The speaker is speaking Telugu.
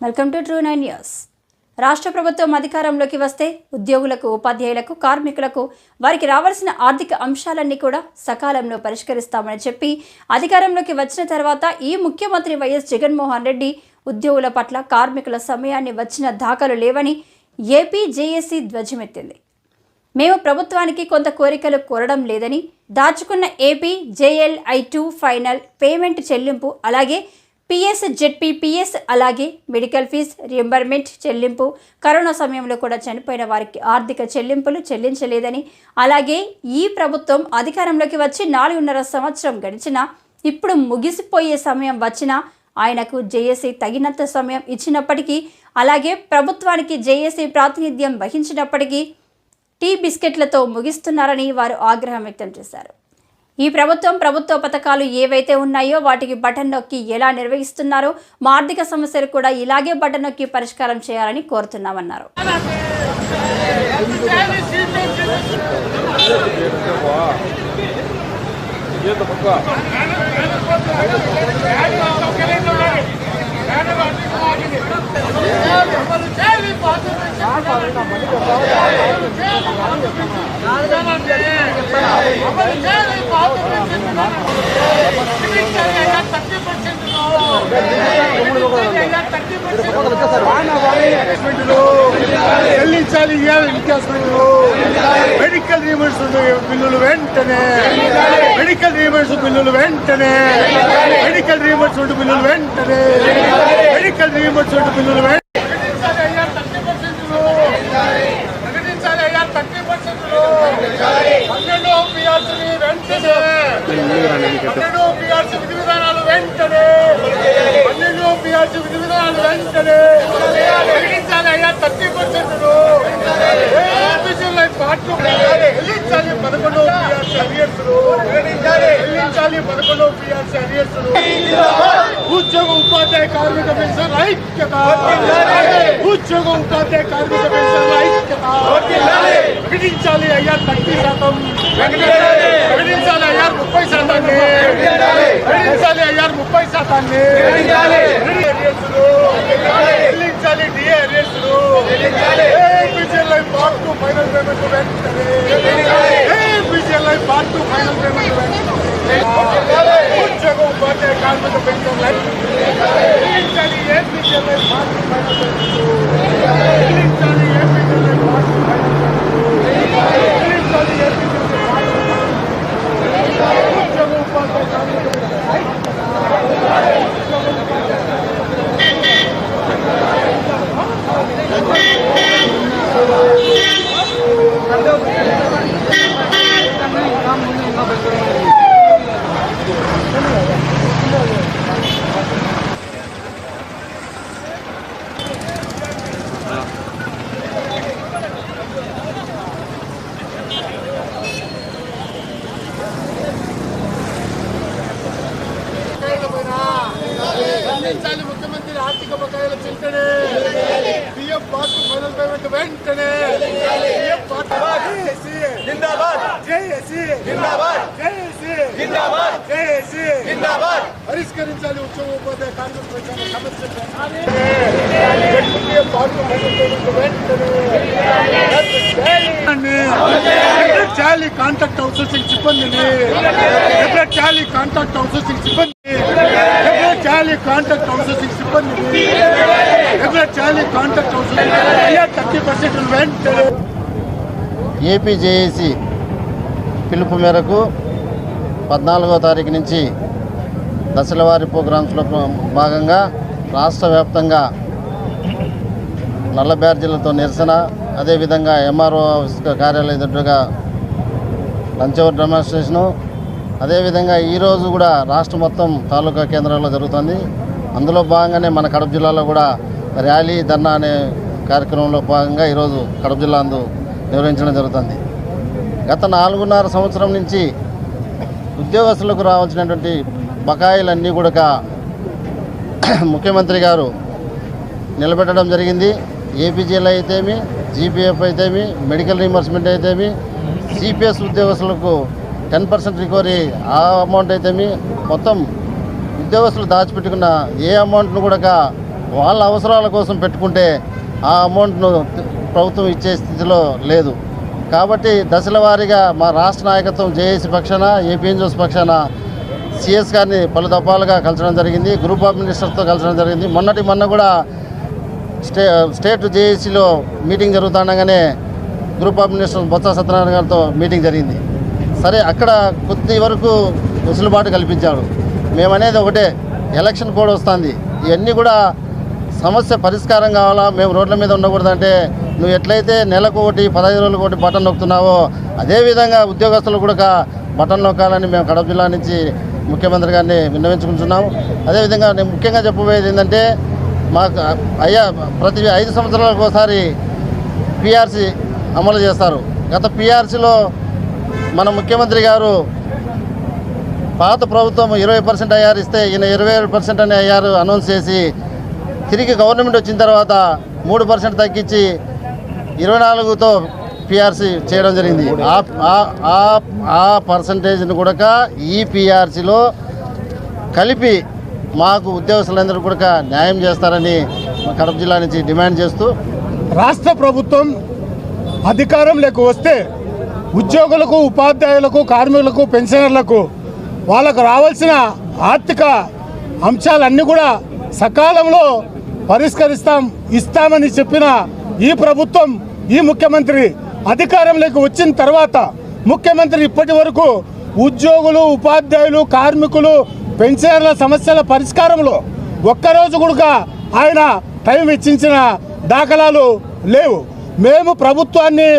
Welcome to True Nine News. రాష్ట్ర ప్రభుత్వం అధికారంలోకి వస్తే ఉద్యోగులకు ఉపాధ్యాయులకు కార్మికులకు వారికి రావాల్సిన ఆర్థిక అంశాలన్నీ కూడా సకాలంలో పరిష్కరిస్తామని చెప్పి అధికారంలోకి వచ్చిన తర్వాత ఈ ముఖ్యమంత్రి వైఎస్ జగన్మోహన్ రెడ్డి ఉద్యోగుల పట్ల కార్మికుల సమయాన్ని వచ్చిన దాఖలు లేవని ఏపీ జేఏసీ ధ్వజమెత్తింది. మేము ప్రభుత్వానికి కొంత కోరికలు కోరడం లేదని దాచుకున్న AP GLI two final payment చెల్లింపు అలాగే పిఎస్ జెడ్పీ పిఎస్ అలాగే మెడికల్ ఫీజ్ రియంబర్మెంట్ చెల్లింపు. కరోనా సమయంలో కూడా చనిపోయిన వారికి ఆర్థిక చెల్లింపులు చెల్లించలేదని అలాగే ఈ ప్రభుత్వం అధికారంలోకి వచ్చి నాలుగున్నర సంవత్సరం గడిచినా ఇప్పుడు ముగిసిపోయే సమయం వచ్చినా ఆయనకు జేఏసీ తగినంత సమయం ఇచ్చినప్పటికీ అలాగే ప్రభుత్వానికి జేఏసీ ప్రాతినిధ్యం వహించినప్పటికీ టీ బిస్కెట్లతో ముగిస్తున్నారని వారు ఆగ్రహం వ్యక్తం చేశారు. ఈ ప్రభుత్వం ప్రభుత్వ పథకాలు ఏవైతే ఉన్నాయో వాటికి బటన్ నొక్కి ఎలా నిర్వహిస్తున్నారో మా ఆర్థిక సమస్యలు కూడా ఇలాగే బటన్ నొక్కి పరిష్కారం చేయాలని కోరుతున్నామన్నారు. చెల్లించాలి ఇవ్వాలి ఇన్కాస్మెంట్లు మెడికల్ రీమర్స్ బిల్లులు వెంటనే మెడికల్ రీమర్స్ బిల్లులు వెంటనే మెడికల్ రీమర్స్ బిల్లులు వెంటనే మెడికల్ రీమర్స్ బిల్లులు వెంటనే ప్రకటించాలి అయ్యా థర్టీ పర్సెంట్ పన్నెండు పిఆర్సీ వెంటనే పన్నెండు పిఆర్సీ విధి విధానాలు వెంటనే! పన్నెండు పిఆర్సీ విధి విధానాలు వెంటనే! ప్రకటించాలి అయ్యా థర్టీ పర్సెంట్ పార్టీ చెల్లించాలి పదకొండు పిఆర్సీ అరియర్స్ చెల్లించాలి పదకొండు పిఆర్సీ అరియర్స్ ఉద్యోగ ఉపాధ్యాయ కార్మిక పెన్షన్ ఐక్యత ఉద్యోగ ఉపాధ్యాయ కార్మిక పెన్షన్ ఐక్యత. ప్రకటించాలి అయ్యా థర్టీ శాతం. ప్రకటించాలి అయ్యా ముప్పై శాతాన్ని. ప్రకటించాలి అయ్యా ముప్పై శాతాన్ని. చెల్లించాలి DA అరియర్స్లు APGLI part two final payment వెంటనే. APGLI part two final payment వెంటనే. ఉద్యోగ ఉపాధ్యాయ కార్మిక పెన్షన్ చెల్లించాలి ఏపీసీఎల్ఐ పార్ట్ టూ ఫైనల్ పేమెంట్ వెంటనే పిఎఫ్ పార్ట్ జేఏసీ జిందాబాద్ జేఏసీ జిందాబాద్ జేఏసీ జిందాబాద్ జేఏసీ జిందాబాద్ పరిష్కరించాలి ఉద్యోగ ఉపాధ్యాయ కార్మిక ప్రచార సమస్యలు పిఎఫ్ పార్ట్ ఫైనల్ పేమెంట్ వెంటనే సెపరేట్ చేయాలి కాంట్రాక్ట్ అవుట్సోర్సింగ్ సిబ్బందిని సెపరేట్ చేయాలి కాంట్రాక్ట్ అవుట్సోర్సింగ్ సిబ్బంది సెపరేట్ చేయాలి కాంట్రాక్ట్ అవుట్సోర్సింగ్ సిబ్బందిని సెపరేట్ పిలుపు మేరకు పద్నాలుగో తారీఖు నుంచి దశలవారి ప్రోగ్రామ్స్లో భాగంగా రాష్ట్ర వ్యాప్తంగా నల్ల బ్యాడ్జీలతో నిరసన అదేవిధంగా ఎంఆర్ఓ ఆఫీస్ కార్యాలయం ఎదురుగా లంచవర్ డెమాన్స్ట్రేషను అదేవిధంగా ఈరోజు కూడా రాష్ట్ర మొత్తం తాలూకా కేంద్రాల్లో జరుగుతుంది. అందులో భాగంగానే మన కడప జిల్లాలో కూడా ర్యాలీ ధర్నా అనే కార్యక్రమంలో భాగంగా ఈరోజు కడప జిల్లా అందు నిర్వహించడం జరుగుతుంది. గత నాలుగున్నర సంవత్సరం నుంచి ఉద్యోగస్తులకు రావాల్సినటువంటి బకాయిలన్నీ కూడా ముఖ్యమంత్రి గారు నిలబెట్టడం జరిగింది. ఏపీజీఎల్ అయితేమి జీపీఎఫ్ అయితేమి మెడికల్ రీంబర్స్మెంట్ అయితేమి సిపిఎస్ ఉద్యోగస్తులకు టెన్ పర్సెంట్ రికవరీ ఆ అమౌంట్ అయితేమి మొత్తం ఉద్యోగస్తులు దాచిపెట్టుకున్న ఏ అమౌంట్ను కూడా వాళ్ళ అవసరాల కోసం పెట్టుకుంటే ఆ అమౌంట్ను ప్రభుత్వం ఇచ్చే స్థితిలో లేదు. కాబట్టి దశల వారీగా మా రాష్ట్ర నాయకత్వం జేఏసీ పక్షాన ఏపీఎన్జోస్ పక్షాన సిఎస్ గారిని పలు దఫాలుగా కలచడం జరిగింది. గ్రూప్ ఆఫ్ మినిస్టర్తో కలచడం జరిగింది. మొన్నటి మొన్న కూడా స్టే స్టేట్ జేఏసీలో meeting జరుగుతుండగానే group of minister Botsa Satyanarayana గారితో మీటింగ్ జరిగింది. సరే అక్కడ కొద్ది వరకు వెసులుబాటు కల్పించాడు. మేమనేది ఒకటే ఎలక్షన్ కోడ్ వస్తుంది. ఇవన్నీ కూడా సమస్య పరిష్కారం కావాలా? మేము రోడ్ల మీద ఉండకూడదంటే నువ్వు ఎట్లయితే నెలకు ఒకటి పదహైదు రోజులకు ఒకటి బటన్ నొక్కుతున్నావో అదేవిధంగా ఉద్యోగస్తులు కూడా బటన్ నొక్కాలని మేము కడప జిల్లా నుంచి ముఖ్యమంత్రి గారిని విన్నవించుకుంటున్నాము. అదేవిధంగా నేను ముఖ్యంగా చెప్పబోయేది ఏంటంటే మాకు అయ్యా ప్రతి ఐదు సంవత్సరాలకు ఒకసారి పిఆర్సి అమలు చేస్తారు. గత పిఆర్సీలో మన ముఖ్యమంత్రి గారు పాత ప్రభుత్వం ఇరవై పర్సెంట్ అయ్యారు ఇస్తే ఈయన ఇరవై ఏడు పర్సెంట్ అని అయ్యారు అనౌన్స్ చేసి తిరిగి గవర్నమెంట్ వచ్చిన తర్వాత మూడు పర్సెంట్ తగ్గించి ఇరవై నాలుగుతో పిఆర్సీ చేయడం జరిగింది. ఆ- ఆ- పర్సంటేజ్ని కూడా ఈ పిఆర్సీలో కలిపి మాకు ఉద్యోగస్తులందరూ కూడా న్యాయం చేస్తారని మా కడప జిల్లా నుంచి డిమాండ్ చేస్తూ రాష్ట్ర ప్రభుత్వం అధికారంలోకి వస్తే ఉద్యోగులకు ఉపాధ్యాయులకు కార్మికులకు పెన్షనర్లకు వాళ్ళకు రావాల్సిన ఆర్థిక అంశాలన్నీ కూడా సకాలంలో పరిష్కరిస్తాం ఇస్తామని చెప్పిన ఈ ప్రభుత్వం ఈ ముఖ్యమంత్రి అధికారంలోకి వచ్చిన తర్వాత ముఖ్యమంత్రి ఇప్పటి వరకు ఉద్యోగులు ఉపాధ్యాయులు కార్మికులు పెన్షనర్ల సమస్యల పరిష్కారంలో ఒక్కరోజు కూడా ఆయన టైం వెచ్చించిన దాఖలాలు లేవు. మేము ప్రభుత్వాన్ని